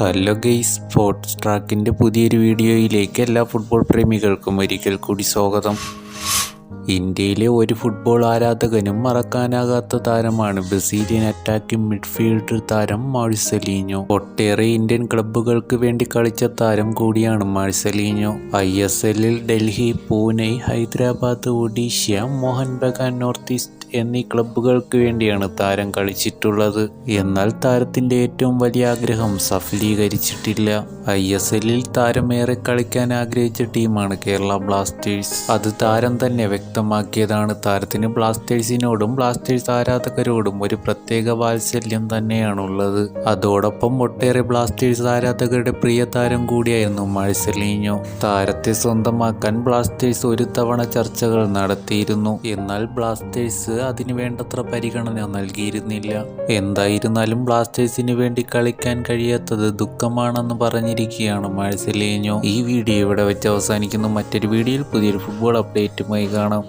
Hello guys sports ട്രാക്കിന്റെ പുതിയൊരു വീഡിയോയിലേക്ക് എല്ലാ ഫുട്ബോൾ പ്രേമികൾക്കും ഒരിക്കൽ കൂടി സ്വാഗതം. ഇന്ത്യയിലെ ഒരു ഫുട്ബോൾ ആരാധകനും മറക്കാനാകാത്ത താരമാണ് ബ്രസീലിയൻ അറ്റാക്കിംഗ് മിഡ്ഫീൽഡർ താരം മാഴ്സലീഞ്ഞോ ഒട്ടേറെ ഇന്ത്യൻ ക്ലബ്ബുകൾക്ക് വേണ്ടി കളിച്ച താരം കൂടിയാണ് മാഴ്സലീഞ്ഞോ ഐ എസ് എല്ലിൽ ഡൽഹി പൂനെ ഹൈദരാബാദ് ഒഡീഷ മോഹൻ ബഗാൻ നോർത്ത് ഈസ്റ്റ് എന്നീ ക്ലബ്ബുകൾക്ക് വേണ്ടിയാണ് താരം കളിച്ചിട്ടുള്ളത് എന്നാൽ താരത്തിന്റെ ഏറ്റവും വലിയ ആഗ്രഹം സഫലീകരിച്ചിട്ടില്ല. ഐ എസ് എല്ലിൽ താരമേറെ കളിക്കാൻ ആഗ്രഹിച്ച ടീമാണ് കേരള ബ്ലാസ്റ്റേഴ്സ്. അത് താരം തന്നെ വ്യക്തമാക്കിയതാണ്. താരത്തിന് ബ്ലാസ്റ്റേഴ്സിനോടും ബ്ലാസ്റ്റേഴ്സ് ആരാധകരോടും ഒരു പ്രത്യേക വാത്സല്യം തന്നെയാണുള്ളത്. അതോടൊപ്പം ഒട്ടേറെ ബ്ലാസ്റ്റേഴ്സ് ആരാധകരുടെ പ്രിയ താരം കൂടിയായിരുന്നു മാഴ്സലീഞ്ഞോ താരത്തെ സ്വന്തമാക്കാൻ ബ്ലാസ്റ്റേഴ്സ് ഒരു തവണ ചർച്ചകൾ നടത്തിയിരുന്നു. എന്നാൽ ബ്ലാസ്റ്റേഴ്സ് അതിന് വേണ്ടത്ര പരിഗണന നൽകിയിരുന്നില്ല. എന്തായിരുന്നാലും ബ്ലാസ്റ്റേഴ്സിന് വേണ്ടി കളിക്കാൻ കഴിയാത്തത് ദുഃഖമാണെന്ന് പറഞ്ഞിരിക്കുകയാണ് മാഴ്സലീഞ്ഞോ ഈ വീഡിയോ ഇവിടെ വെച്ച് അവസാനിക്കുന്നു. മറ്റൊരു വീഡിയോയിൽ പുതിയൊരു ഫുട്ബോൾ അപ്ഡേറ്റുമായി കാണാം.